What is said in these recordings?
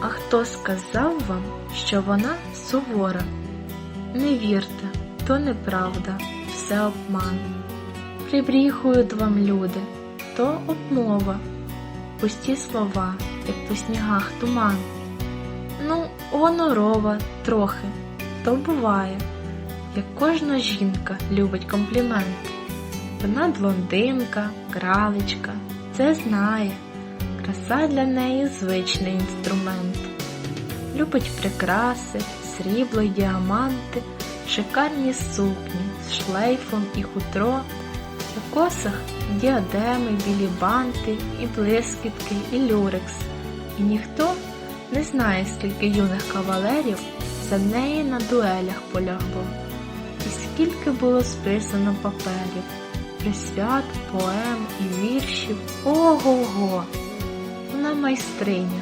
Хто сказав вам, що вона сувора? Не вірте, то неправда, все обман. Прибріхують вам люди, то обмова, пусті слова, як по снігах туман. Ну, гонорова трохи, то буває, як кожна жінка любить комплімент. Вона блондинка, кралечка, це знає, краса для неї звичний інструмент. Любить прикраси, срібло й діаманти, шикарні сукні з шлейфом і хутро, у косах діадеми, білі банти, і блискітки, і люрекс. І ніхто не знає, скільки юних кавалерів за неї на дуелях полягло, і скільки було списано паперів, присвят, поем і віршів. Ого-го! Вона майстриня,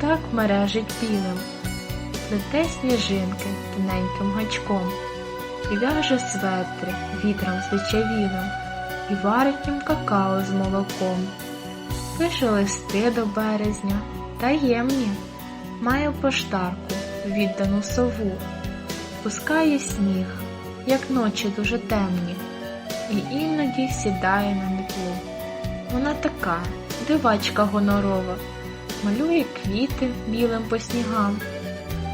так мережить білим, плете сніжинки тоненьким гачком, і в'яже светри вітром звичавілим, і варить їм какао з молоком. Пише листи до березня, таємні, має поштарку, віддану сову, пускає сніг, як ночі дуже темні, і іноді сідає на метлу. Вона така, дивачка гонорова, малює квіти білим по снігам,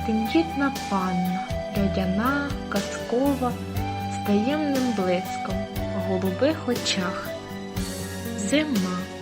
тендітна панна, льодяна, казкова, з таємним блиском в голубих очах. Зима.